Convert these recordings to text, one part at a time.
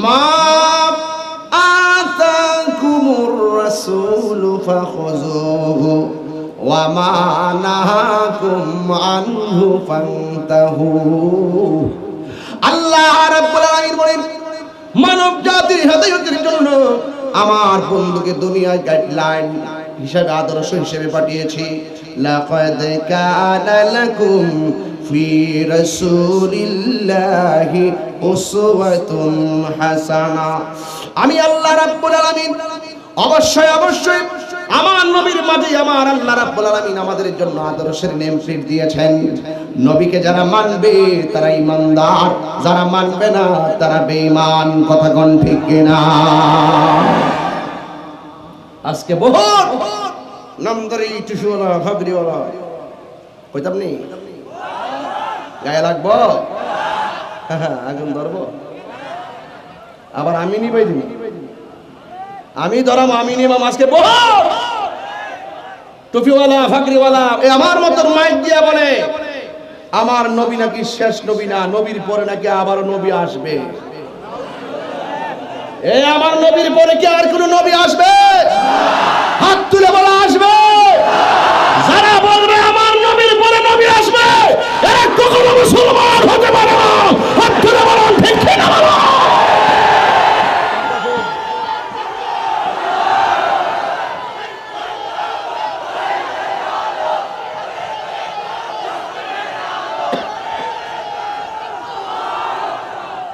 মা আতাকুমুর রাসূল ফাখুযুহু ওয়া মা নাহাকুম আনহু ফান্তাহু। আল্লাহ রাব্বুল আলামিন বলেন, মানব জাতির হেদায়েতের জন্য আমার বন্ধুকে দুনিয়ায় গাইডলাইন হিসাবে, আদর্শ হিসেবে পাঠিয়েছি। লাকাদ কানা লাকুম ফি রাসূলিল্লাহি উসওয়াতুন হাসানা আমি আল্লাহ রাব্বুল আলামিন, অবশ্যই অবশ্যই আমার নবীর মাঝে আমার আল্লাহ রাব্বুল আলামিন আমাদের জন্য আদর্শের নেম প্লেট দিয়েছেন। নবীকে যারা মানবে তারা ইমানদার, যারা মানবে না তারা বেঈমান। কথা কোন ঠিক কিনা? আজকে বহুত নামদারি টুসুওয়ালা ফাবরিওয়ালা কইতাম নি? গায়ে লাগবো? আগুন ধরবো? আবার আমি নিবাই দিবি? আমি ধরাম, আমি নিবাম, আজকে বহুত! টুপিওয়ালা, ফাকরিওয়ালা, এ আমার মতন মাইক দিয়া বলে, আমার নবী নাকি শেষ নবী না, নবীর পরে নাকি আবার নবী আসবে? এ আমার নবীর পরে কি আর কোন নবী আসবে? হাত তুলে বলা আসবে যারা বলবে আমার নবীর পরে নবী আসবে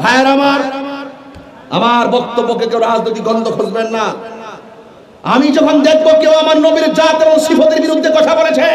ভাইয়ের আমার আমার বক্তব্যকে কেউ রাজনৈতিক গন্ধ খুঁজবেন না। আমি যখন দেখব কেউ আমার নবীর জাত এবং সিফতের বিরুদ্ধে কথা বলেছে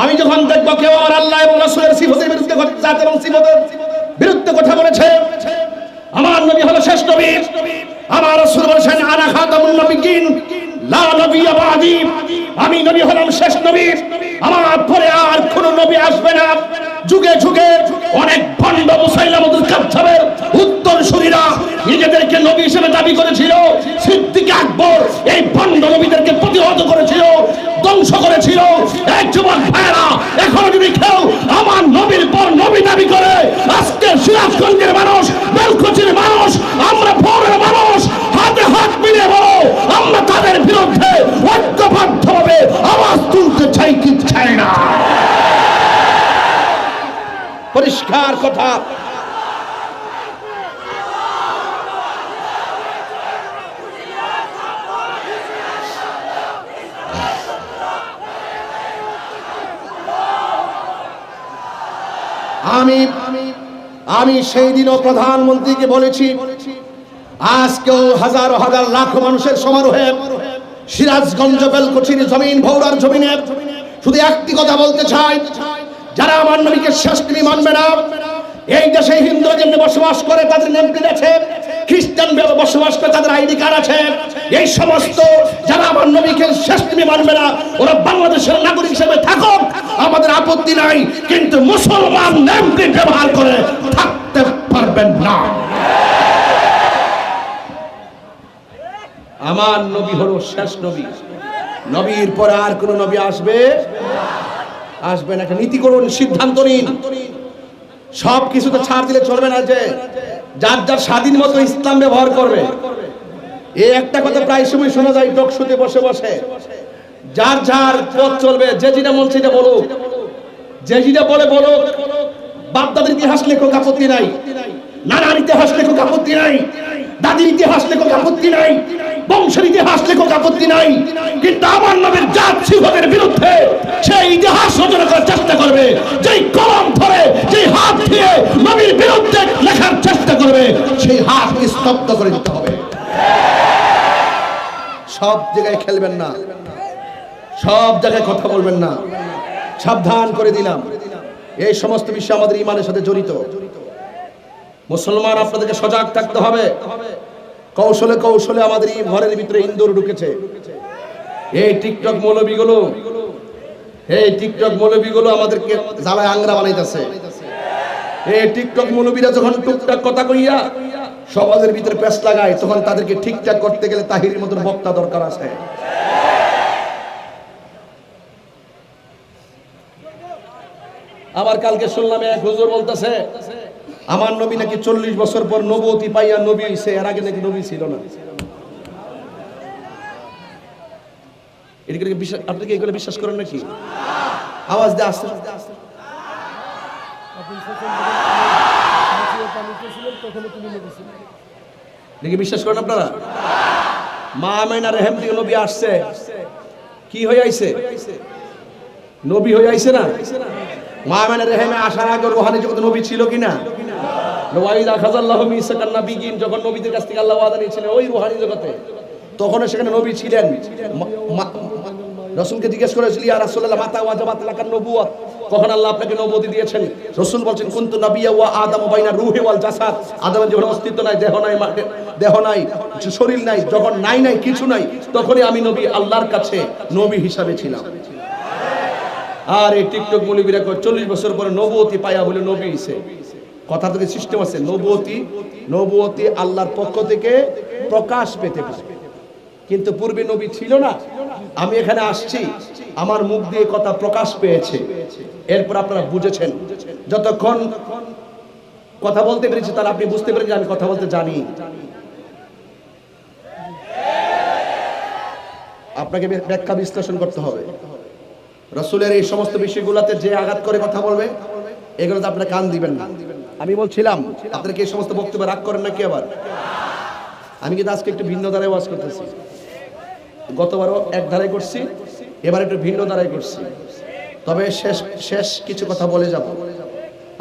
আমি যখন দেখব কেউ আমার আল্লাহ এবং রাসূলের সিফতের বিরুদ্ধে জাত এবং সিফতের বিরুদ্ধে কথা বলেছে, আমার নবী হলো শেষ নবী। আমার রাসূল বলেছেন, আনা খাতামুন নবিয়্যিন, লা নবিয়্য বাদি। আমি নবী হলাম শেষ নবী। আমার পরে আর কোন নবী আসবে না। যুগে যুগে অনেক ভণ্ড মুসাইলামতুল কাযযাবের উত্তর সুরীরা নিজেদেরকে নবী হিসেবে দাবি করেছিল। সিদ্দিক আকবর এই ভণ্ড নবীদেরকে প্রতিহত করেছিল, ধ্বংস করেছিল। এক যুবক ভাইরা এখন যদি কেউ আমার নবীর পর নবী দাবি করে আজকে সিরাজগঞ্জের মানুষ বেলকুচির মানুষ আমরা পরের মানুষ হাতে হাত মিলিয়ে বলো আমরা তাদের বিরুদ্ধে ঐক্যবদ্ধভাবে আওয়াজ তুলতে চাই কি চাই না পরিষ্কার কথা আমি আমি সেই দিনও প্রধানমন্ত্রীকে বলেছি, আজকেও হাজার হাজার লাখ মানুষের সমারোহে সিরাজগঞ্জ বেলকুচির জমিন, ভৌরার জমিনে শুধু একটি কথা বলতে চাই, যারা আমার নবীকে শেষ তিনি মানবে না, এই দেশে হিন্দুরা যেমনি বসবাস করে, তাদের নেমপ্লেট আছে? খ্রিস্টান বসবাস করে, তাদের আইডি কার্ড আছে। এই সমস্ত যারা আমার নবীকে শেষ তুমি মানবে না, ওরা বাংলাদেশের নাগরিক হিসেবে থাকুক, আমাদের আপত্তি নাই, কিন্তু মুসলমান নেমপ্লেট ব্যবহার করে থাকতে পারবেন না। আমার নবী হলো শেষ নবী। নবীর পরে আর কোন নবী আসবে? আসবেন একটা নীতি করুন, সিদ্ধান্ত নিন। সব কিছুতে ছাড় দিলে চলবে না যে। যার যার স্বাধীন মতো ইসলাম ব্যবহার করবে। এই একটা কথা প্রায় সময় শোনা যায়, টকশুতে বসে বসে। যার যার পথ চলবে, যে যেটা মন সেটা বলুক। যে যেটা বলে বলুক। বাপদাদের ইতিহাস লেখক আপত্তি নাই। নানার ইতিহাস লেখক আপত্তি নাই। দাদির ইতিহাস লেখক আপত্তি নাই। বংশের ইতিহাস লেখক আপত্তি নাই। কিন্তু আমার নামের জাত সিংহদের বিরুদ্ধে সেই ইতিহাস রচনা করার চেষ্টা করবে। যেই কলম ধরে, যেই হাত দিয়ে নবীর বিরুদ্ধে লেখার চেষ্টা করবে, সেই হাত স্তব্ধ করে দিতে হবে। সব জায়গায় খেলবেন না। সব জায়গায় কথা বলবেন না। সাবধান করে দিলাম। এই সমস্ত বিষয় আমাদের ইমানের সাথে জড়িত। মুসলমান, আপনাদেরকে সজাগ থাকতে হবে। কৌশলে কৌশলে আমাদের এই ঘরের ভিতরে ইন্দুর ঢুকেছে। এই টিকটক মৌলবীগুলো, এই টিকটক মৌলবীগুলো আমাদেরকে জ্বালায় আংরা বানাইতেছে। এই টিকটক মৌলবীরা যখন টুকটাক কথা কইয়া সমাজের ভিতরে পেশ লাগায়, তখন তাদেরকে ঠিকঠাক করতে গেলে তাহিরের মতন বক্তা দরকার আছে। আবার কালকে শুনলাম এক হুজুর বলতেছে, আমার নবী নাকি চল্লিশ বছর পর নবতী পাইয়া নবী হইছে এর আগে নাকি নবী ছিল না। এদিকে বিশ্বাস, আপনি কি এগুলো বিশ্বাস করেন নাকি? আওয়াজ আপনি সেখান থেকে নাচিয়ে দেখি বিশ্বাস করেন আপনারা? মা মাইনা রেহেম থেকে নবী আসছে। কি হয়ে আইছে? নবী হয়ে আইছে না? মা মাইনা রেহেমে আসার আগে রোহানি জগতে নবী ছিল ওয়াইদা খাজাল্লাহু মিসাকান নাবিয়িন যখন নবীদের কাছ থেকে আল্লাহ নিয়েছিলেন ওই রোহানি তখন সেখানে নবী ছিলেন। জিজ্ঞেস কখন আল্লাহ আপনাকে নবুয়তি দিয়েছেন? রসুল বলছেন, কুনতু নাবিয়্যা ওয়া আদম বাইনা রুহে ওয়াল জাসাদ। আদমের যখন অস্তিত্ব নাই, দেহ নাই দেহ নাই, শরীর নাই, যখন নাই নাই, কিছু নাই, তখনই আমি নবী আল্লাহর কাছে নবী হিসাবে ছিলাম। আর এই টিকটক মুলিবিরা চল্লিশ বছর পরে নবুয়তি পায়া বলে নবী হিসে কথা থেকে সিস্টেম আছে, নবুয়তি নবুয়তি আল্লাহর পক্ষ থেকে প্রকাশ পেতে পারে। কিন্তু পূর্বে নবী ছিল না। আমি এখানে আসছি, আমার মুখ দিয়ে কথা প্রকাশ পেয়েছে। এরপর আপনারা বুঝেছেন। যতক্ষণ কথা বলতে পেরেছি, তাহলে আপনি বুঝতে পেরেছেন আমি কথা বলতে জানি। আপনাকে ব্যাখ্যা বিশ্লেষণ করতে হবে। রসুলের এই সমস্ত বিষয়গুলোতে যে আঘাত করে কথা বলবে, এগুলোতে আপনারা কান দিবেন না। আমি বলছিলাম, আপনারা কি এই সমস্ত বক্তব্য রাগ করেন নাকি আবার? আমি কিন্তু আজকে একটু ভিন্ন ধারায় ওয়াজ করতেছি। গতবারও এক ধারায় করছি, এবার একটু ভিন্ন ধারায় করছি। তবে শেষ শেষ কিছু কথা বলে যাব।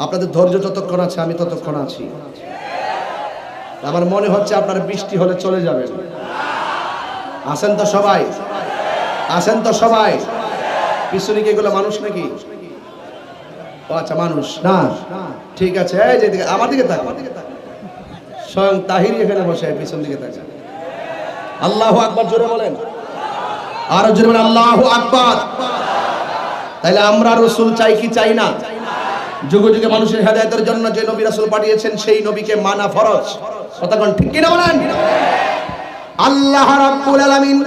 আপনাদের ধৈর্য যতক্ষণ আছে, আমি ততক্ষণ আছি। আমার মনে হচ্ছে আপনার বৃষ্টি হলে চলে যাবেন। আসেন তো সবাই? আসেন তো সবাই? পিছনে কি এগুলো মানুষ নাকি? আচ্ছা মানুষ। না, ঠিক আছে আমার দিকে তাক স্বয়ং তাহিরি এখানে বসে, পিছন দিকে তাকান। আল্লাহ আকবার জোরে বলেন। আরও জোরে বলেন, আল্লাহ আকবার। তাইলে আমরা রসুল চাই কি চাই না? যুগে যুগে মানুষের হেদায়তের জন্য যে নবী রাসূল পাঠিয়েছেন, সেই নবীকে মানা ফরজ। কথা কোন ঠিক কিনা বলেন? আল্লাহ রাব্বুল আলামিন।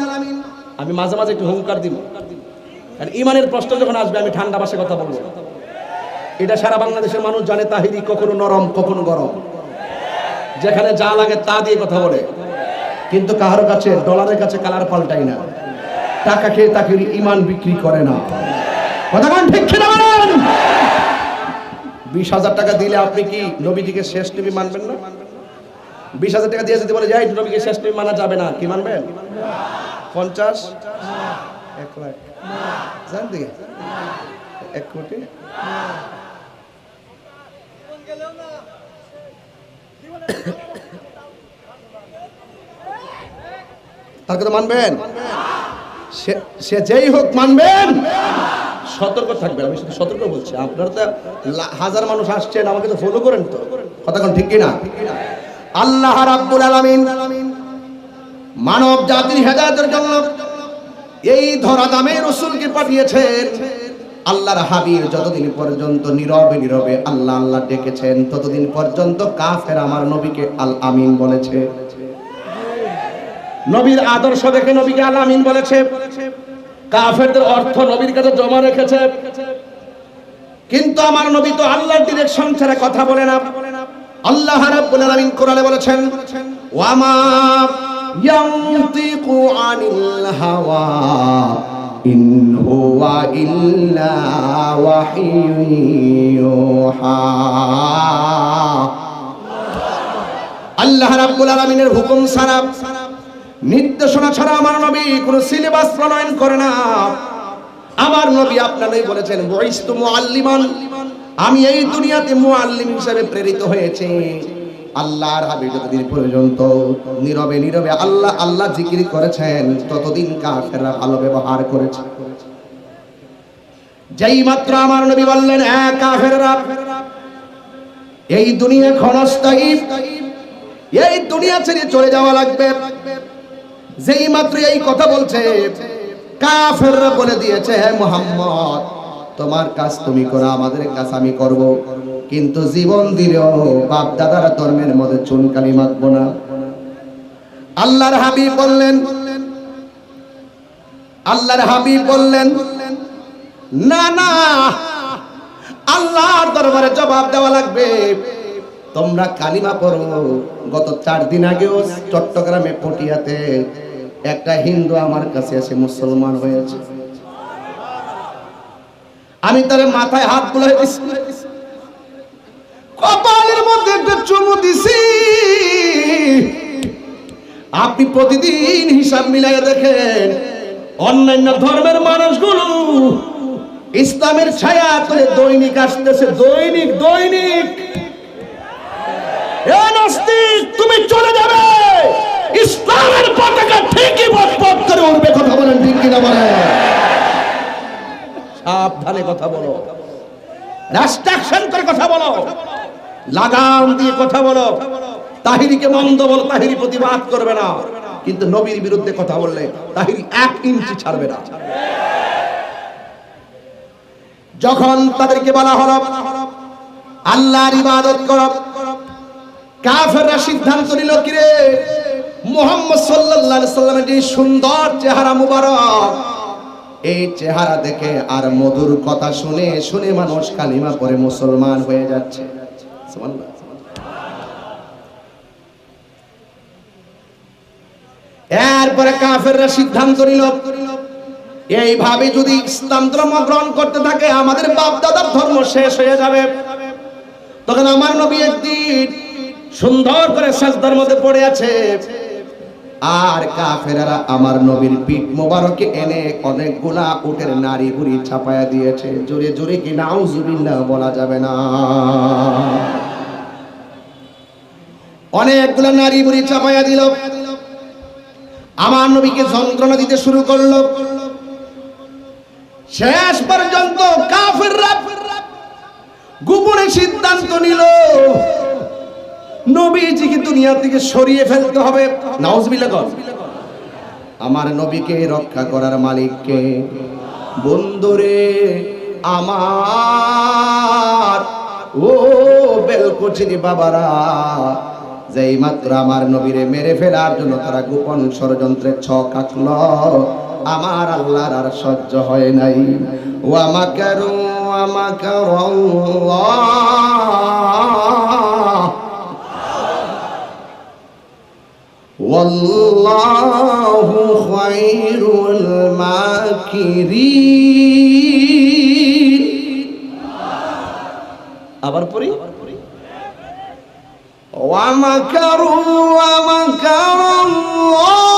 আমি মাঝে মাঝে একটু হুঙ্কার দিব। কারণ ইমানের প্রশ্ন যখন আসবে, আমি ঠান্ডা ভাষায় কথা বলব। এটা সারা বাংলাদেশের মানুষ জানে, তাহিরি কখনো নরম, কখনো গরম। যেখানে যা লাগে তা দিয়ে কথা বলে। কিন্তু কাহার কাছে ডলারের কাছে কালার পাল্টাই না। টাকা খেয়ে তাকে ইমান বিক্রি করে না। বিশ হাজার টাকা দিলে আপনি কি নবীজিকে শেষ নবী মানবেন না? বিশ হাজার টাকা দিয়ে যদি বলে যাই নবীকে শেষ নবী মানা যাবে না কি মানবেন? পঞ্চাশ? এক লাখ। এক কোটি? তার কথা মানবেন? সে- যেই হোক মানবেন। সতর্ক থাকবেন, আমি শুধু সতর্ক বলছি। আপনারা তো হাজার মানুষ আসছেন, আমাকে তো ফলো করেন তো। কথা কোন, ঠিক কিনা? আল্লাহ রাব্বুল আলামিন মানব জাতির হেদায়েতের জন্য এই ধরা দামে রসুলকে পাঠিয়েছেন। আল্লাহর হাবিব যতদিন পর্যন্ত নীরবে নীরবে আল্লাহ আল্লাহ ডেকেছেন, ততদিন পর্যন্ত কাফের আমার নবীকে আল আমিন বলেছে। নবীর আদর্শ দেখে নবীকে আলামিন বলেছে। কাফেরদের অর্থ নবীর কাছে জমা রেখেছে। কিন্তু আমার নবী তো আল্লাহর ডিরেকশন ছাড়া কথা বলে না। আল্লাহ রাব্বুল আলামিন কোরআনে বলেছেন, ওয়ামা ইয়ানতিকু আনিল হাওয়া, ইন হুয়া ইল্লা ওয়াহিয়ুন ইউহা। আল্লাহ রাব্বুল আলামিনের হুকুম ছাড়া নির্দেশনা ছাড়া আমার নবী কোনো সিলেবাস প্রণয়ন করে না। আমার নবী আপনারাই বলেছেন মুআল্লিমান। আমি এই দুনিয়াতে মুআল্লিম হিসেবে প্রেরিত হয়েছে। আল্লাহর হাবিব যতদিন পর্যন্ত নীরবে নীরবে আল্লাহ আল্লাহ জিকির করেছেন, ততদিন কাফেররা ভালো ব্যবহার করেছে। যেই মাত্র আমার নবী বললেন হ্যাঁ কাফেররা, এই দুনিয়া ক্ষণস্থায়ী। এই দুনিয়া ছেড়ে চলে যাওয়া লাগবে। যেই মাত্র এই কথা বলছে, কাফেররা বলে দিয়েছে, হে মোহাম্মদ, তোমার কাজ তুমি করো, আমাদের কাজ আমি করব। কিন্তু জীবন দিলেও বাপ দাদার ধর্মের মধ্যে চুনকালি মাখবো না। আল্লাহর হাবিব বললেন, আল্লাহর হাবিব বললেন, না না, আল্লাহর দরবারে জবাব দেওয়া লাগবে। তোমরা কালিমা পড়ো। গত চার দিন আগেও চট্টগ্রামে পটিয়াতে একটা হিন্দু আমার কাছে এসে মুসলমান হয়েছে। আমি তার মাথায় হাত দিছি কপালের মধ্যে একটা চুমু দিছি। আপনি প্রতিদিন হিসাব মিলাই দেখেন, অন্যান্য ধর্মের মানুষগুলো ইসলামের ছায়া করে দৈনিক আসতেছে, দৈনিক দৈনিক। তুমি চলে যাবে। ইসলামের পতাকা ঠিকই করে উঠবে কথা বলেন ঠিক কিনা সাবধানে কথা বলো। করে কথা বলো। লাগাম দিয়ে কথা বলো। তাহিরিকে মন্দ বলো, তাহিরি প্রতিবাদ করবে না। কিন্তু নবীর বিরুদ্ধে কথা বললে তাহিরি এক ইঞ্চি ছাড়বে না। যখন তাদেরকে বলা হলো, আল্লাহর ইবাদত করো কাফেররা সিদ্ধান্ত নিল কিরে? মোহাম্মদ সাল্লাল্লাহু আলাইহি সাল্লামের যে সুন্দর চেহারা মুবারক, এই চেহারা দেখে আর মধুর কথা শুনে শুনে মানুষ কালিমা পরে মুসলমান হয়ে যাচ্ছে। এরপরে কাফেররা সিদ্ধান্ত নিল, এইভাবে যদি ইসলাম ধর্ম গ্রহণ করতে থাকে, আমাদের বাপ দাদার ধর্ম শেষ হয়ে যাবে। তখন আমার নবী একদিন সুন্দর করে সাজদার মধ্যে পড়ে আছে। আর কাফেরারা আমার নবীর পিঠ মোবারকে এনে অনেকগুলা উটের নারী বুড়ি ছাপায়া দিয়েছে। জোরে জোরে কি নাউজুবিল্লাহ বলা যাবে না। অনেকগুলা নারী বুড়ি চাপায়া দিল। আমার নবীকে যন্ত্রণা দিতে শুরু করল। শেষ পর্যন্ত কাফেররা গোপনে সিদ্ধান্ত নিল। নবীজিকে দুনিয়া থেকে সরিয়ে ফেলতে হবে। নাউজবিল্লাহ আমার নবীকে রক্ষা করার মালিককে। বন্ধুরে, আমার, ও বেলকুচিনি বাবারা, যেই মাত্র আমার নবীরে মেরে ফেলার জন্য তারা গোপন ষড়যন্ত্রের ছক আঁকল, আমার আল্লাহর আর সহ্য হয় নাই। ও আমাকারু আমাকার والله خير الماكرين আবার পড়ি ومكروا ومكر الله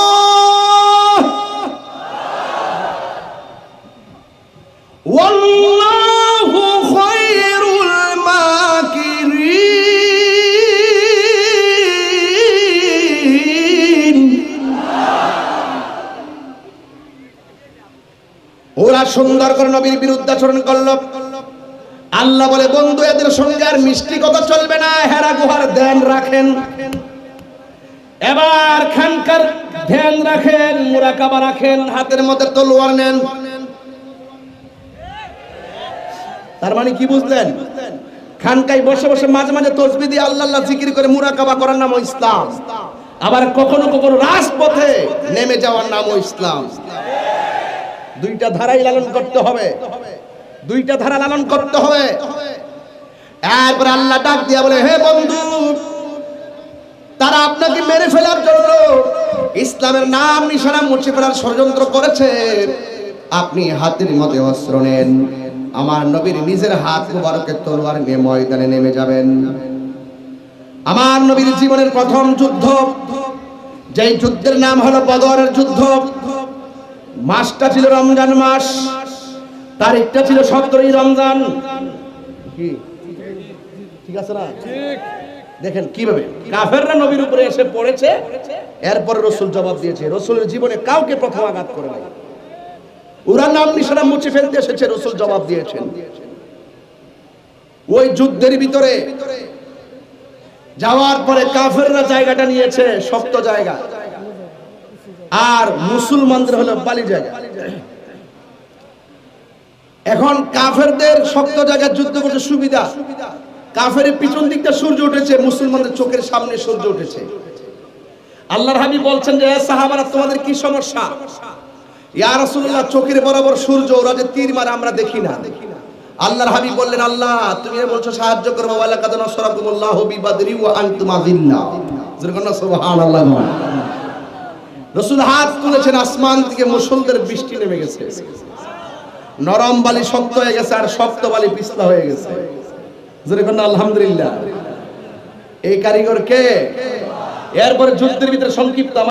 সুন্দর করে নবীর বিরুদ্ধাচরণ করল। আল্লাহ বলে, বন্ধু, এদের সঙ্গে আর মিষ্টি কথা চলবে না? হেরা গুহার ধ্যান রাখেন। এবার খানকার ধ্যান রাখেন, মুরাকাবা রাখেন, হাতের মধ্যে তলোয়ার নেন। তার মানে কি বুঝলেন? খানকাই বসে বসে মাঝে মাঝে তসবি দিয়ে আল্লাহ আল্লাহ জিকির করে মুরাকাবা করার নাম ইসলাম। আবার কখনো কখনো রাজপথে নেমে যাওয়ার নামও ইসলাম। দুইটা ধারাই লালন করতে হবে। দুইটা ধারা লালন করতে হবে। এরপর আল্লাহ ডাক দিয়া বলে, হে বন্ধু, তারা আপনাকে মেরে ফেলার জন্য ইসলামের নাম, নিশানা মুছে ফেলার ষড়যন্ত্র করেছে। আপনি হাতের মধ্যে অস্ত্র নেন। আমার নবীর নিজের হাত মুবারকের তলোয়ার নিয়ে ময়দানে নেমে যাবেন। আমার নবীর জীবনের প্রথম যুদ্ধ, যেই যুদ্ধের নাম হলো বদরের যুদ্ধ মাসটা ছিল রমজান মাস। তারিখটা ছিল সতেরোই রমজান। কি? ঠিক আছে না? দেখেন কীভাবে। কাফেররা নবীর উপরে এসে পড়েছে, এরপরে রসুল জবাব দিয়েছে। রসুলের জীবনে কাউকে প্রথম আঘাত করে নাই। ওরা নাম নিশানা মুছে ফেলতে এসেছে, রসুল জবাব দিয়েছেন। ওই যুদ্ধের ভিতরে যাওয়ার পরে কাফেররা জায়গাটা নিয়েছে, শক্ত জায়গা। আর মুসলমানদের হলো বালি জায়গা। এখন কাফেরদের শক্ত জায়গায় যুদ্ধ করতে সুবিধা। কাফের পিছন দিকটা সূর্য উঠেছে, মুসলমানদের চোখের সামনে সূর্য উঠেছে। আল্লাহর হাবিব বলছেন যে সাহাবারা, তোমাদের কি সমস্যা? ইয়া রাসূলুল্লাহ, চোখের বরাবর সূর্য, ওরা যে তীর মারে, আমরা দেখি না। আল্লাহর হাবিব বললেন, আল্লাহ, তুমি বলছো, সাহায্য করব ওয়ালা কাদ নাসরাকুমুল্লাহু বিবাদরি ওয়া আনতুম আযিল্লা। সুবহানাল্লাহ। রসুল হাত তুলেছেন আসমান থেকে মুসলদের বৃষ্টি নেমে গেছে। নরম বালি শক্ত হয়ে গেছে আর শক্ত বালি পিছলা হয়ে গেছে। আলহামদুলিল্লাহ। এই কারিগর কে? এরপরে যুদ্ধের ভিতরে সংক্ষিপ্ত